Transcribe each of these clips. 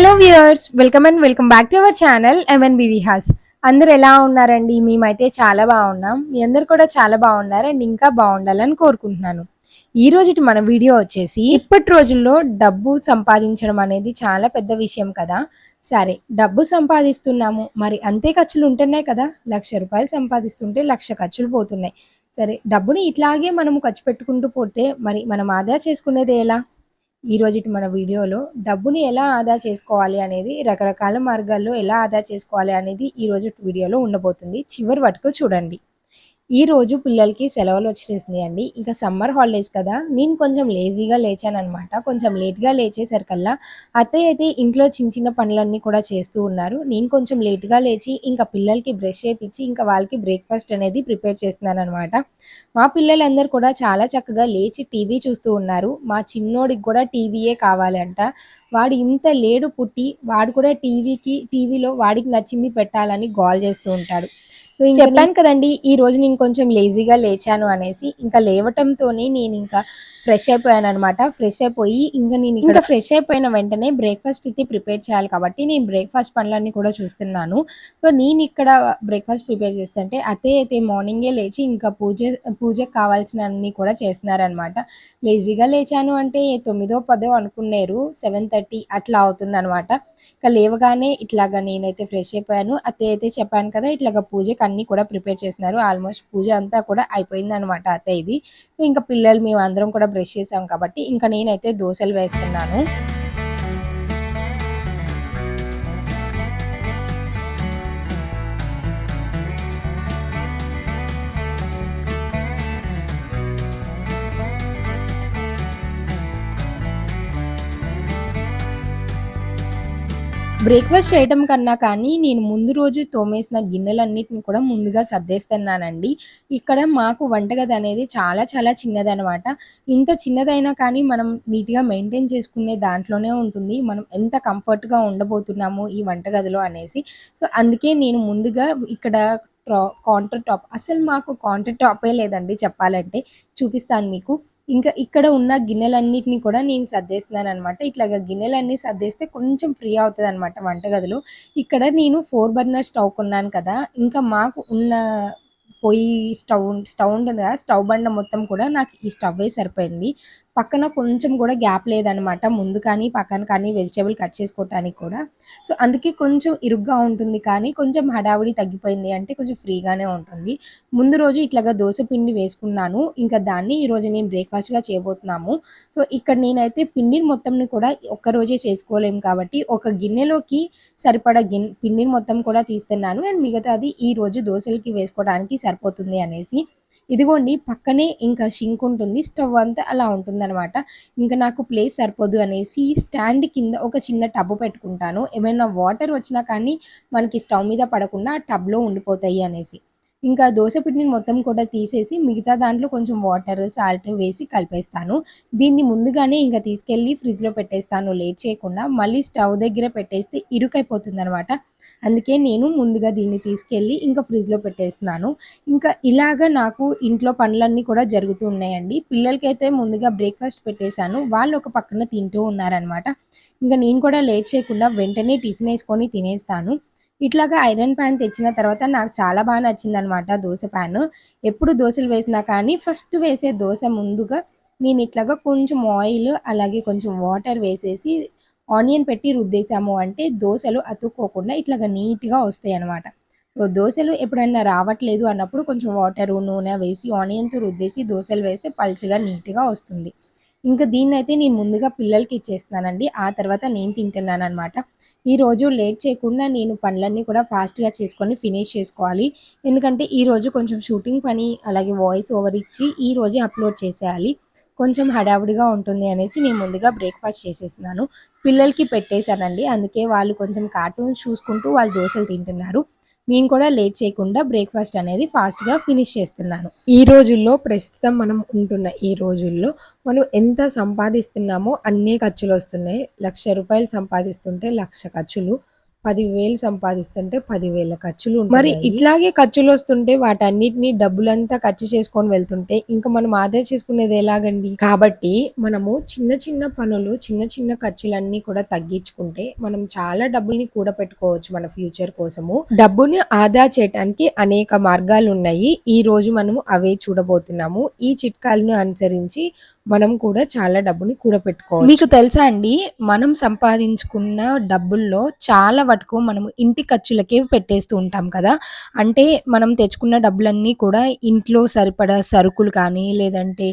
Hello viewers welcome and welcome back to our channel MN has అందరు ఎలా ఉన్నారండి? మేమైతే చాలా బాగున్నాం. మీ అందరు కూడా చాలా బాగున్నారు అండ్ ఇంకా బాగుండాలని కోరుకుంటున్నాను. ఈ రోజు మన వీడియో వచ్చేసి ఇప్పటి రోజుల్లో డబ్బు సంపాదించడం అనేది చాలా పెద్ద విషయం కదా. సరే డబ్బు సంపాదిస్తున్నాము. మరి అంతే ఖర్చులు ఉంటున్నాయి కదా. లక్ష రూపాయలు సంపాదిస్తుంటే లక్ష ఖర్చులు పోతున్నాయి. సరే డబ్బుని ఇట్లాగే మనము ఖర్చు పెట్టుకుంటూ పోతే మరి మనం ఆదా చేసుకునేది ఎలా? ఈ రోజు మన వీడియోలో డబ్బుని ఎలా ఆదా చేసుకోవాలి అనేది రకరకాల మార్గాల్లో ఎలా ఆదా చేసుకోవాలి అనేది ఈ రోజు వీడియోలో ఉండబోతుంది. చివరి వరకు చూడండి. ఈ రోజు పిల్లలకి సెలవులు వచ్చేసినాయి అండి ఇంకా సమ్మర్ హాలిడేస్ కదా. నేను కొంచెం లేజీగా లేచాను అనమాట కొంచెం లేట్గా లేచేసరికల్లా అత్తయ్య అయితే ఇంట్లో చిన్న చిన్న పనులన్నీ కూడా చేస్తూ ఉన్నారు. నేను కొంచెం లేట్గా లేచి ఇంకా పిల్లలకి బ్రష్ చేయించి ఇంకా వాళ్ళకి బ్రేక్ఫాస్ట్ అనేది ప్రిపేర్ చేస్తున్నాను అనమాట మా పిల్లలందరూ కూడా చాలా చక్కగా లేచి టీవీ చూస్తూ ఉన్నారు. మా చిన్నోడికి కూడా టీవీయే కావాలంట. వాడు ఇంత లేడు పుట్టి వాడు కూడా టీవీకి టీవీలో వాడికి నచ్చింది పెట్టాలని గోల్ చేస్తూ ఉంటాడు. చెప్పాను కదండి ఈ రోజు నేను కొంచెం లేజీగా లేచాను అనేసి ఇంకా లేవటంతోనే నేను ఇంకా ఫ్రెష్ అయిపోయాను అనమాట ఫ్రెష్ అయిపోయి ఇంకా నేను ఇంకా ఫ్రెష్ అయిపోయిన వెంటనే బ్రేక్ఫాస్ట్ అయితే ప్రిపేర్ చేయాలి కాబట్టి నేను బ్రేక్ఫాస్ట్ పనులన్నీ కూడా చూస్తున్నాను. సో నేను ఇక్కడ బ్రేక్ఫాస్ట్ ప్రిపేర్ చేస్తుంటే అతే అయితే మార్నింగే లేచి ఇంకా పూజ పూజకు కావాల్సిన అన్ని కూడా చేస్తున్నారనమాట లేజీగా లేచాను అంటే తొమ్మిదో పదో అనుకున్నారు సెవెన్ థర్టీ అట్లా అవుతుంది అనమాట ఇంకా లేవగానే ఇట్లాగా నేనైతే ఫ్రెష్ అయిపోయాను. అతే అయితే చెప్పాను కదా ఇట్లాగా పూజకి అన్ని కూడా ప్రిపేర్ చేస్తున్నారు. ఆల్మోస్ట్ పూజ అంతా కూడా అయిపోయింది అనమాట అత్తయ్య ఇది ఇంకా పిల్లలు మేము అందరం కూడా బ్రష్ చేసాం కాబట్టి ఇంకా నేనైతే దోశలు వేస్తున్నాను. బ్రేక్ఫాస్ట్ చేయడం కన్నా కానీ నేను ముందు రోజు తోమేసిన గిన్నెలన్నిటిని కూడా ముందుగా సర్దేస్తున్నానండి. ఇక్కడ మాకు వంటగది అనేది చాలా చాలా చిన్నదనమాట ఇంత చిన్నదైనా కానీ మనం నీట్గా మెయింటైన్ చేసుకునే దాంట్లోనే ఉంటుంది. మనం ఎంత కంఫర్ట్గా ఉండబోతున్నాము ఈ వంటగదిలో అనేసి. సో అందుకే నేను ముందుగా ఇక్కడ కౌంటర్ టాప్ అసలు మాకు కౌంటర్ టాపే లేదండి చెప్పాలంటే. చూపిస్తాను మీకు. ఇంకా ఇక్కడ ఉన్న గిన్నెలన్నిటిని కూడా నేను సర్దేస్తున్నాను అనమాట ఇట్లాగా గిన్నెలన్నీ సర్దేస్తే కొంచెం ఫ్రీ అవుతుంది అనమాట వంటగదిలో. ఇక్కడ నేను ఫోర్ బర్నర్ స్టవ్ కొన్నాను కదా ఇంకా మాకు ఉన్న పొయ్యి స్టవ్ స్టవ్ ఉంటుంది కదా స్టవ్ బండ మొత్తం కూడా నాకు ఈ స్టవ్వే సరిపోయింది. పక్కన కొంచెం కూడా గ్యాప్ లేదనమాట ముందు కానీ పక్కన కానీ వెజిటేబుల్ కట్ చేసుకోవటానికి కూడా. సో అందుకే కొంచెం ఇరుగ్గా ఉంటుంది కానీ కొంచెం హడావుడి తగ్గిపోయింది అంటే కొంచెం ఫ్రీగానే ఉంటుంది. ముందు రోజు ఇట్లాగా దోశ పిండి వేసుకున్నాను. ఇంకా దాన్ని ఈరోజు నేను బ్రేక్ఫాస్ట్గా చేయబోతున్నాము. సో ఇక్కడ నేనైతే పిండిని మొత్తంని కూడా ఒక్కరోజే చేసుకోలేము కాబట్టి ఒక గిన్నెలోకి సరిపడా గిన్నె పిండిని మొత్తం కూడా తీస్తున్నాను. అండ్ మిగతాది ఈ రోజు దోశలకి వేసుకోవడానికి సరిపోతుంది అనేసి ఇదిగోండి పక్కనే ఇంకా షింక్ ఉంటుంది స్టవ్ అంతా అలా ఉంటుంది అనమాట ఇంకా నాకు ప్లేస్ సరిపోదు అనేసి స్టాండ్ కింద ఒక చిన్న టబ్ పెట్టుకుంటాను. ఏమైనా వాటర్ వచ్చినా కానీ మనకి స్టవ్ మీద పడకుండా ఆ టబ్లో ఉండిపోతాయి అనేసి. ఇంకా దోశ పిండిని మొత్తం కూడా తీసేసి మిగతా దాంట్లో కొంచెం వాటర్ సాల్ట్ వేసి కలిపేస్తాను. దీన్ని ముందుగానే ఇంకా తీసుకెళ్ళి ఫ్రిడ్జ్లో పెట్టేస్తాను లేట్ చేయకుండా. మళ్ళీ స్టవ్ దగ్గర పెట్టేస్తే ఇరుకైపోతుంది అనమాట అందుకే నేను ముందుగా దీన్ని తీసుకెళ్ళి ఇంకా ఫ్రిడ్జ్లో పెట్టేస్తున్నాను. ఇంకా ఇలాగ నాకు ఇంట్లో పనులన్నీ కూడా జరుగుతూ ఉన్నాయండి. పిల్లలకైతే ముందుగా బ్రేక్ఫాస్ట్ పెట్టేశాను. వాళ్ళు ఒక పక్కన తింటూ ఉన్నారనమాట ఇంకా నేను కూడా లేట్ చేయకుండా వెంటనే టిఫిన్ వేసుకొని తినేస్తాను. ఇట్లాగా ఐరన్ ప్యాన్ తెచ్చిన తర్వాత నాకు చాలా బాగా నచ్చింది అనమాట దోశ ప్యాన్. ఎప్పుడు దోశలు వేసినా కానీ ఫస్ట్ వేసే దోశ ముందుగా నేను ఇట్లాగా కొంచెం ఆయిల్ అలాగే కొంచెం వాటర్ వేసేసి ఆనియన్ పెట్టి రుద్దేశాము అంటే దోశలు అతుక్కోకుండా ఇట్లాగా నీట్గా వస్తాయి అనమాట సో దోశలు ఎప్పుడైనా రావట్లేదు అన్నప్పుడు కొంచెం వాటర్ నూనె వేసి ఆనియన్తో రుద్దేసి దోశలు వేస్తే పల్చగా నీట్గా వస్తుంది. ఇంకా దీన్ని అయితే నేను ముందుగా పిల్లలకి ఇచ్చేస్తున్నానండి. ఆ తర్వాత నేను తింటున్నాను అనమాట ఈరోజు లేట్ చేయకుండా నేను పనులన్నీ కూడా ఫాస్ట్గా చేసుకొని ఫినిష్ చేసుకోవాలి. ఎందుకంటే ఈరోజు కొంచెం షూటింగ్ పని అలాగే వాయిస్ ఓవర్ ఇచ్చి ఈ రోజే అప్లోడ్ చేసేయాలి. కొంచెం హడావుడిగా ఉంటుంది అనేసి నేను ముందుగా బ్రేక్ఫాస్ట్ చేసేస్తున్నాను. పిల్లలకి పెట్టేశానండి. అందుకే వాళ్ళు కొంచెం కార్టూన్స్ చూసుకుంటూ వాళ్ళు దోశలు తింటున్నారు. నేను కూడా లేట్ చేయకుండా బ్రేక్ఫాస్ట్ అనేది ఫాస్ట్గా ఫినిష్ చేస్తున్నాను. ఈ రోజుల్లో ప్రస్తుతం మనం ఉంటున్న ఈ రోజుల్లో మనం ఎంత సంపాదిస్తున్నామో అన్నీ ఖర్చులు వస్తున్నాయి. లక్ష రూపాయలు సంపాదిస్తుంటే లక్ష ఖర్చులు. పదివేలు సంపాదిస్తుంటే పదివేల ఖర్చులు మరి ఇట్లాగే ఖర్చులు వస్తుంటే వాటన్నిటిని డబ్బులంతా ఖర్చు చేసుకొని వెళ్తుంటే ఇంకా మనం ఆదా చేసుకునేది ఎలాగండి? కాబట్టి మనము చిన్న చిన్న పనులు చిన్న చిన్న ఖర్చులన్నీ కూడా తగ్గించుకుంటే మనం చాలా డబ్బుల్ని కూడపెట్టుకోవచ్చు మన ఫ్యూచర్ కోసము. డబ్బుని ఆదా చేయడానికి అనేక మార్గాలు ఉన్నాయి ఈ రోజు మనము అవే చూడబోతున్నాము. ఈ చిట్కాలను అనుసరించి మనం కూడా చాలా డబ్బుని కూడపెట్టుకోవచ్చు. మీకు తెలుసా అండి మనం సంపాదించుకున్న డబ్బుల్లో చాలా వరకు మనం ఇంటి ఖర్చులకే పెట్టేస్తూ ఉంటాం కదా. అంటే మనం తెచ్చుకున్న డబ్బులన్నీ కూడా ఇంట్లో సరిపడా సరుకులు కానీ లేదంటే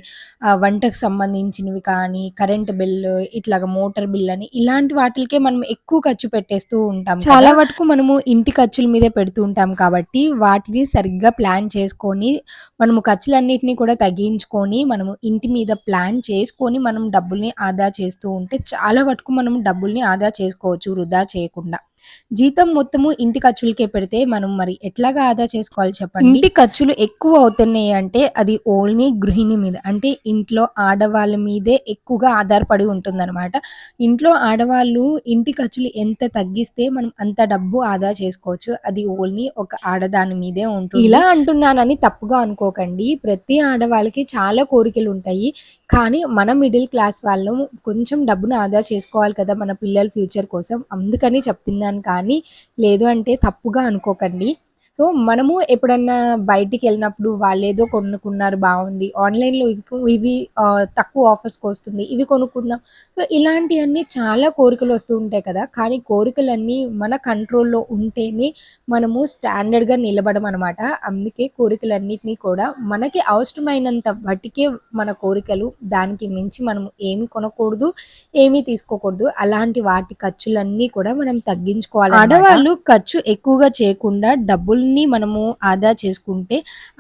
వంటకు సంబంధించినవి కానీ కరెంట్ బిల్లు ఇట్లాగ మోటార్ బిల్ అని ఇలాంటి వాటికే మనం ఎక్కువ ఖర్చు పెట్టేస్తూ ఉంటాం చాలా వరకు మనము ఇంటి ఖర్చుల మీదే పెడుతూ ఉంటాం కాబట్టి వాటిని సరిగ్గా ప్లాన్ చేసుకొని మనము ఖర్చులన్నిటిని కూడా తగ్గించుకొని మనము ఇంటి మీద ప్లాన్ ప్లాన్ చేసుకొని మనం డబ్బుల్ని ఆదా చేస్తూ ఉంటే చాలా వరకు మనం డబ్బుల్ని ఆదా చేసుకోవచ్చు వృధా చేయకుండా. జీతం మొత్తము ఇంటి ఖర్చులకే పెడితే మనం మరి ఎట్లాగా ఆదా చేసుకోవాలి చెప్పండి? ఇంటి ఖర్చులు ఎక్కువ అవుతున్నాయి అంటే అది ఓన్లీ గృహిణి మీద. అంటే ఇంట్లో ఆడవాళ్ళ మీదే ఎక్కువగా ఆధారపడి ఉంటుందన్నమాట. ఇంట్లో ఆడవాళ్ళు ఇంటి ఖర్చులు ఎంత తగ్గిస్తే మనం అంత డబ్బు ఆదా చేసుకోవచ్చు. అది ఓన్లీ ఒక ఆడదాని మీదే ఉంటుంది. ఇలా అంటున్నానని తప్పుగా అనుకోకండి. ప్రతి ఆడవాళ్ళకి చాలా కోరికలు ఉంటాయి. కానీ మన మిడిల్ క్లాస్ వాళ్ళు కొంచెం డబ్బును ఆదా చేసుకోవాలి కదా మన పిల్లల ఫ్యూచర్ కోసం. అందుకని చేస్తున్నాను కానీ లేదు అంటే తప్పుగా అనుకోకండి. సో మనము ఎప్పుడన్నా బయటికి వెళ్ళినప్పుడు వాళ్ళు ఏదో కొనుక్కున్నారు బాగుంది. ఆన్లైన్లో ఇవి తక్కువ ఆఫర్స్కి వస్తుంది. ఇవి కొనుక్కుందాం. సో ఇలాంటివన్నీ చాలా కోరికలు వస్తూ ఉంటాయి కదా. కానీ కోరికలన్నీ మన కంట్రోల్లో ఉంటేనే మనము స్టాండర్డ్గా నిలబడం అనమాట అందుకే కోరికలన్నిటినీ కూడా మనకి అవసరమైనంత బట్టికే మన కోరికలు దానికి మించి మనం ఏమి కొనకూడదు ఏమీ తీసుకోకూడదు. అలాంటి వాటి ఖర్చులన్నీ కూడా మనం తగ్గించుకోవాలి ఆడవాళ్ళు ఖర్చు ఎక్కువగా చేయకుండా డబ్బులు అన్నీ మనము ఆదా చేసుకుంటే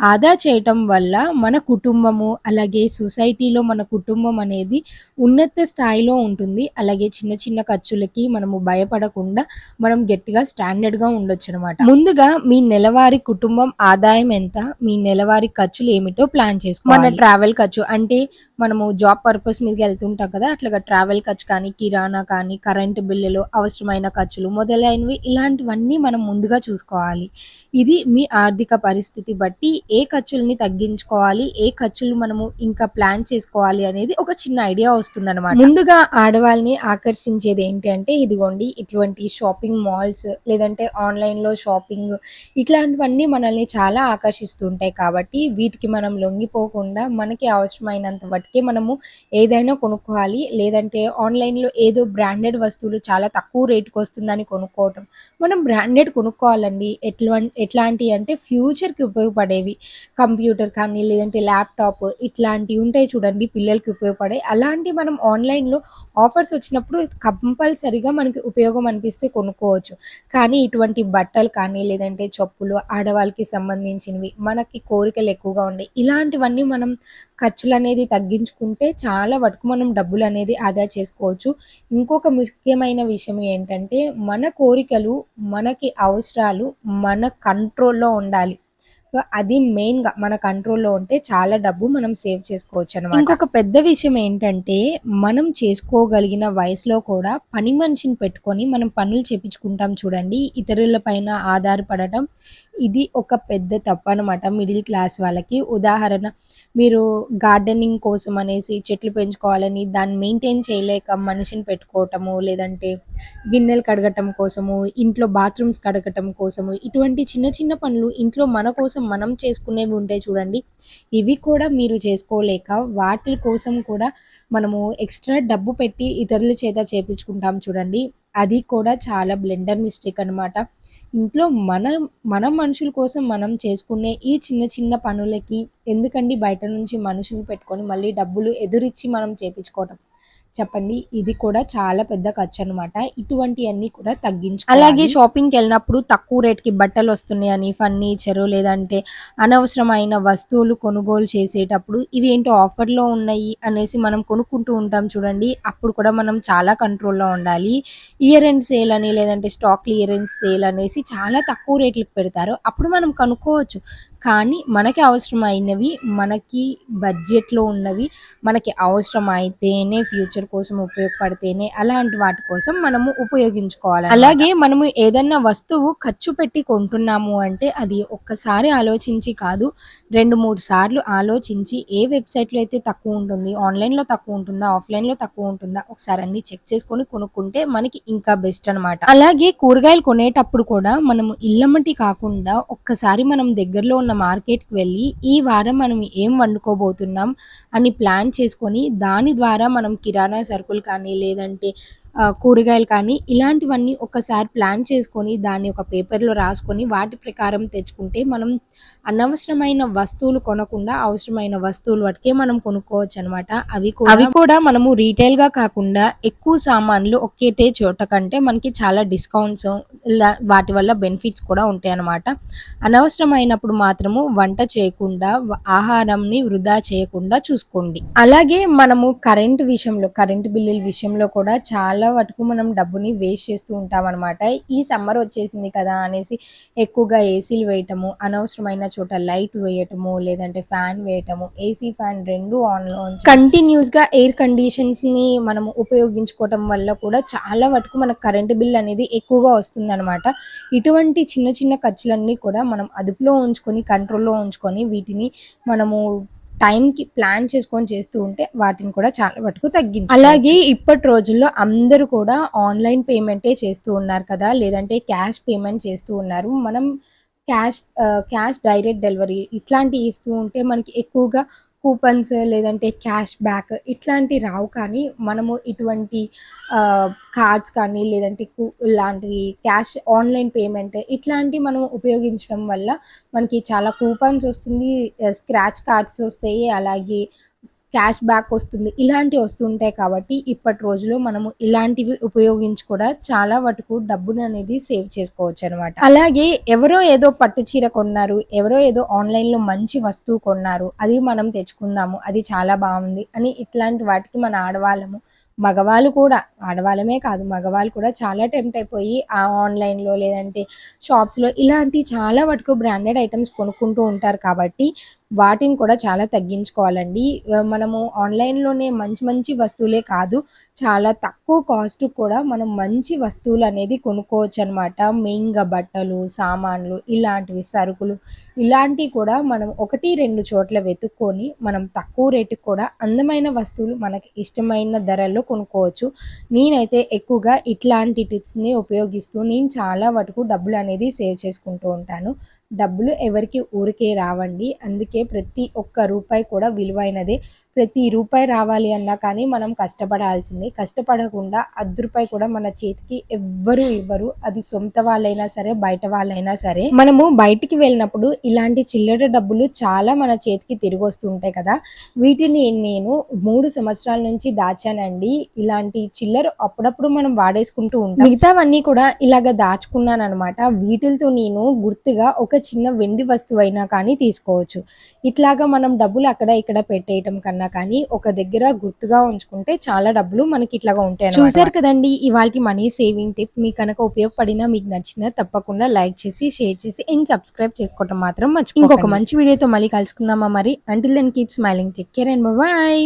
ఆదా చేయటం వల్ల మన కుటుంబము అలాగే సొసైటీలో మన కుటుంబం అనేది ఉన్నత స్థాయిలో ఉంటుంది. అలాగే చిన్న చిన్న ఖర్చులకి మనము భయపడకుండా మనం గట్టిగా స్టాండర్డ్గా ఉండొచ్చు అనమాట ముందుగా మీ నెలవారీ కుటుంబం ఆదాయం ఎంత? మీ నెలవారీ ఖర్చులు ఏమిటో ప్లాన్ చేసుకో మన ట్రావెల్ ఖర్చు అంటే మనము జాబ్ పర్పస్ మీదకి వెళ్తుంటాం కదా అట్లాగా ట్రావెల్ ఖర్చు కానీ కిరాణా కానీ కరెంటు బిల్లులు అవసరమైన ఖర్చులు మొదలైనవి ఇలాంటివన్నీ మనం ముందుగా చూసుకోవాలి. ఇది మీ ఆర్థిక పరిస్థితి బట్టి ఏ ఖర్చుల్ని తగ్గించుకోవాలి ఏ ఖర్చులు మనము ఇంకా ప్లాన్ చేసుకోవాలి అనేది ఒక చిన్న ఐడియా వస్తుంది అనమాట ముందుగా ఆడవాళ్ళని ఆకర్షించేది ఏంటి అంటే ఇదిగోండి ఇటువంటి షాపింగ్ మాల్స్ లేదంటే ఆన్లైన్లో షాపింగ్ ఇట్లాంటివన్నీ మనల్ని చాలా ఆకర్షిస్తుంటాయి కాబట్టి వీటికి మనం లొంగిపోకుండా మనకి అవసరమైనంత వాటికే మనము ఏదైనా కొనుక్కోవాలి. లేదంటే ఆన్లైన్లో ఏదో బ్రాండెడ్ వస్తువులు చాలా తక్కువ రేటుకు వస్తుందని కొనుక్కోవటం. మనం బ్రాండెడ్ కొనుక్కోవాలండి. ఎట్లా ఎట్లాంటివి అంటే ఫ్యూచర్కి ఉపయోగపడేవి. కంప్యూటర్ కానీ లేదంటే ల్యాప్టాప్ ఇట్లాంటివి ఉంటాయి చూడండి పిల్లలకి ఉపయోగపడే. అలాంటి మనం ఆన్లైన్లో ఆఫర్స్ వచ్చినప్పుడు కంపల్సరిగా మనకి ఉపయోగం అనిపిస్తే కొనుక్కోవచ్చు. కానీ ఇటువంటి బట్టలు కానీ లేదంటే చెప్పులు ఆడవాళ్ళకి సంబంధించినవి మనకి కోరికలు ఎక్కువగా ఉండే ఇలాంటివన్నీ మనం ఖర్చులు అనేది తగ్గించుకుంటే చాలా వరకు మనం డబ్బులు అనేది ఆదా చేసుకోవచ్చు. ఇంకొక ముఖ్యమైన విషయం ఏంటంటే మన కోరికలు మనకి అవసరాలు మన కంట్రోల్లో ఉండాలి. సో అది మెయిన్గా మన కంట్రోల్లో ఉంటే చాలా డబ్బు మనం సేవ్ చేసుకోవచ్చు అనమాట ఇంకొక పెద్ద విషయం ఏంటంటే మనం చేసుకోగలిగిన వయసులో కూడా పని మనిషిని పెట్టుకొని మనం పనులు చేపించుకుంటాం చూడండి. ఇతరుల పైన ఆధారపడటం ఇది ఒక పెద్ద తప్పు అనమాట మిడిల్ క్లాస్ వాళ్ళకి. ఉదాహరణ మీరు గార్డెనింగ్ కోసం అనేసి చెట్లు పెంచుకోవాలని దాన్ని మెయింటైన్ చేయలేక మనిషిని పెట్టుకోవటము లేదంటే గిన్నెలు కడగటం కోసము ఇంట్లో బాత్రూమ్స్ కడగటం కోసము ఇటువంటి చిన్న చిన్న పనులు ఇంట్లో మన కోసం మనం చేసుకునేవి ఉంటాయి చూడండి ఇవి కూడా మీరు చేసుకోలేక వాటి కోసం కూడా మనము ఎక్స్ట్రా డబ్బు పెట్టి ఇతరుల చేత చేపించుకుంటాం చూడండి. అది కూడా చాలా బ్లెండర్ మిస్టేక్ అనమాట ఇంట్లో మన మన మనుషుల కోసం మనం చేసుకునే ఈ చిన్న చిన్న పనులకి ఎందుకండి బయట నుంచి మనుషులు పెట్టుకొని మళ్ళీ డబ్బులు ఎదురిచ్చి మనం చేపించుకోవటం? చెప్పండి. ఇది కూడా చాలా పెద్ద ఖర్చు అనమాట ఇటువంటివన్నీ కూడా తగ్గించు అలాగే షాపింగ్కి వెళ్ళినప్పుడు తక్కువ రేట్కి బట్టలు వస్తున్నాయని ఫర్నిచరు లేదంటే అనవసరమైన వస్తువులు కొనుగోలు చేసేటప్పుడు ఇవి ఏంటో ఆఫర్లో ఉన్నాయి అనేసి మనం కొనుక్కుంటూ ఉంటాం చూడండి. అప్పుడు కూడా మనం చాలా కంట్రోల్లో ఉండాలి. ఇయర్ ఎండ్ సేల్ అని లేదంటే స్టాక్ క్లియరెన్స్ సేల్ అనేసి చాలా తక్కువ రేట్లకు పెడతారు. అప్పుడు మనం కనుక్కోవచ్చు. కానీ మనకి అవసరమైనవి మనకి బడ్జెట్లో ఉన్నవి మనకి అవసరం అయితేనే ఫ్యూచర్ కోసం ఉపయోగపడితేనే అలాంటి వాటి కోసం మనము ఉపయోగించుకోవాలి అలాగే మనము ఏదన్నా వస్తువు ఖర్చు పెట్టి కొంటున్నాము అంటే అది ఒక్కసారి ఆలోచించి కాదు రెండు మూడు సార్లు ఆలోచించి ఏ వెబ్సైట్లో అయితే తక్కువ ఉంటుంది ఆన్లైన్లో తక్కువ ఉంటుందా ఆఫ్లైన్లో తక్కువ ఉంటుందా ఒకసారి అన్ని చెక్ చేసుకొని కొనుక్కుంటే మనకి ఇంకా బెస్ట్ అనమాట అలాగే కూరగాయలు కొనేటప్పుడు కూడా మనము ఇళ్ళమ్మటి కాకుండా ఒక్కసారి మనం దగ్గరలో ఉన్న మార్కెట్కి వెళ్ళి ఈ వారం మనం ఏం వండుకోబోతున్నాం అని ప్లాన్ చేసుకొని దాని ద్వారా మనం కిరాణా సరుకులు కానీ లేదంటే కూరగాయలు కానీ ఇలాంటివన్నీ ఒకసారి ప్లాన్ చేసుకొని దాన్ని ఒక పేపర్లో రాసుకొని వాటి ప్రకారం తెచ్చుకుంటే మనం అనవసరమైన వస్తువులు కొనకుండా అవసరమైన వస్తువులు వాటికే మనం కొనుక్కోవచ్చు అనమాట అవి అవి కూడా మనము రీటైల్గా కాకుండా ఎక్కువ సామాన్లు ఒకేటే చోట కంటే మనకి చాలా డిస్కౌంట్స్ వాటి వల్ల బెనిఫిట్స్ కూడా ఉంటాయి అనమాట అనవసరమైనప్పుడు మాత్రము వంట చేయకుండా ఆహారంని వృధా చేయకుండా చూసుకోండి. అలాగే మనము కరెంట్ విషయంలో కరెంట్ బిల్లుల విషయంలో కూడా చాలా చాలా వరకు మనం డబ్బుని వేస్ట్ చేస్తూ ఉంటాం అనమాట ఈ సమ్మర్ వచ్చేసింది కదా అనేసి ఎక్కువగా ఏసీలు వేయటము అనవసరమైన చోట లైట్ వేయటము లేదంటే ఫ్యాన్ వేయటము ఏసీ ఫ్యాన్ రెండు ఆన్లో కంటిన్యూస్గా ఎయిర్ కండిషన్స్ని మనం ఉపయోగించుకోవటం వల్ల కూడా చాలా వరకు మనకు కరెంటు బిల్ అనేది ఎక్కువగా వస్తుందన్నమాట. ఇటువంటి చిన్న చిన్న ఖర్చులన్నీ కూడా మనం అదుపులో ఉంచుకొని కంట్రోల్లో ఉంచుకొని వీటిని మనము టైంకి ప్లాన్ చేసుకొని చేస్తూ ఉంటే వాటిని కూడా చాలా వరకు తగ్గింది అలాగే ఇప్పటి రోజుల్లో అందరూ కూడా ఆన్లైన్ పేమెంటే చేస్తూ ఉన్నారు కదా లేదంటే క్యాష్ పేమెంట్ చేస్తూ ఉన్నారు. మనం క్యాష్ క్యాష్ డైరెక్ట్ డెలివరీ ఇట్లాంటివి ఇస్తూ ఉంటే మనకి ఎక్కువగా కూపన్స్ లేదంటే క్యాష్ బ్యాక్ ఇట్లాంటివి రావు. కానీ మనము ఇటువంటి కార్డ్స్ కానీ లేదంటే ఇలాంటివి క్యాష్ ఆన్లైన్ పేమెంట్ ఇట్లాంటివి మనం ఉపయోగించడం వల్ల మనకి చాలా కూపన్స్ వస్తుంది. స్క్రాచ్ కార్డ్స్ వస్తాయి. అలాగే క్యాష్ బ్యాక్ వస్తుంది. ఇలాంటివి వస్తుంటాయి కాబట్టి ఇప్పటి రోజుల్లో మనము ఇలాంటివి ఉపయోగించి కూడా చాలా వరకు డబ్బును అనేది సేవ్ చేసుకోవచ్చు అనమాట అలాగే ఎవరో ఏదో పట్టు చీర కొన్నారు ఎవరో ఏదో ఆన్లైన్లో మంచి వస్తువు కొన్నారు అది మనం తెచ్చుకుందాము అది చాలా బాగుంది అని ఇట్లాంటి వాటికి మన ఆడవాళ్ళము మగవాళ్ళు కూడా ఆడవాళ్ళమే కాదు మగవాళ్ళు కూడా చాలా టెంప్ట్ అయిపోయి ఆ ఆన్లైన్లో లేదంటే షాప్స్లో ఇలాంటి చాలా వరకు బ్రాండెడ్ ఐటమ్స్ కొనుక్కుంటూ ఉంటారు కాబట్టి వాటిని కూడా చాలా తగ్గించుకోవాలండి. మనము ఆన్లైన్లోనే మంచి మంచి వస్తువులే కాదు చాలా తక్కువ కాస్ట్ కూడా మనం మంచి వస్తువులు అనేది కొనుక్కోవచ్చు అనమాట మెయిన్గా బట్టలు సామాన్లు ఇలాంటివి సరుకులు ఇలాంటివి కూడా మనం ఒకటి రెండు చోట్ల వెతుక్కొని మనం తక్కువ రేటుకి కూడా అందమైన వస్తువులు మనకి ఇష్టమైన ధరల్లో కొనుక్కోవచ్చు. నేనైతే ఎక్కువగా ఇట్లాంటి టిప్స్ని ఉపయోగిస్తూ నేను చాలా వరకు డబ్బులు అనేది సేవ్ చేసుకుంటూ ఉంటాను. డబ్బులు ఎవరికి ఊరికే రావండి. అందుకే ప్రతి ఒక్క రూపాయి కూడా విలువైనదే. ప్రతి రూపాయి రావాలి అన్నా కానీ మనం కష్టపడాల్సిందే. కష్టపడకుండా అర్ధ రూపాయి కూడా మన చేతికి ఎవ్వరు ఇవ్వరు. అది సొంత వాళ్ళైనా సరే బయట వాళ్ళైనా సరే. మనము బయటికి వెళ్ళినప్పుడు ఇలాంటి చిల్లర డబ్బులు చాలా మన చేతికి తిరిగి వస్తుంటాయి కదా. వీటిని నేను మూడు సంవత్సరాల నుంచి దాచానండి. ఇలాంటి చిల్లర అప్పుడప్పుడు మనం వాడేసుకుంటూ ఉంటాం. మిగతావన్నీ కూడా ఇలాగ దాచుకున్నాను అనమాట వీటితో నేను గుర్తుగా ఒక చిన్న వెండి వస్తువు అయినా కానీ తీసుకోవచ్చు. ఇట్లాగా మనం డబ్బులు అక్కడ ఇక్కడ పెట్టేయటం కన్నా కానీ ఒక దగ్గర గుర్తుగా ఉంచుకుంటే చాలా డబ్బులు మనకి ఇట్లాగా ఉంటాయి చూసారు కదండి ఇవాళ మనీ సేవింగ్ టిప్ మీకు కనుక ఉపయోగపడినా మీకు నచ్చిన తప్పకుండా లైక్ చేసి షేర్ చేసి అండ్ సబ్స్క్రైబ్ చేసుకోవటం మాత్రం మర్చిపో ఇంకొక మంచి వీడియోతో మళ్ళీ కలుసుకుందామా మరి. Until then keep smiling take care and bye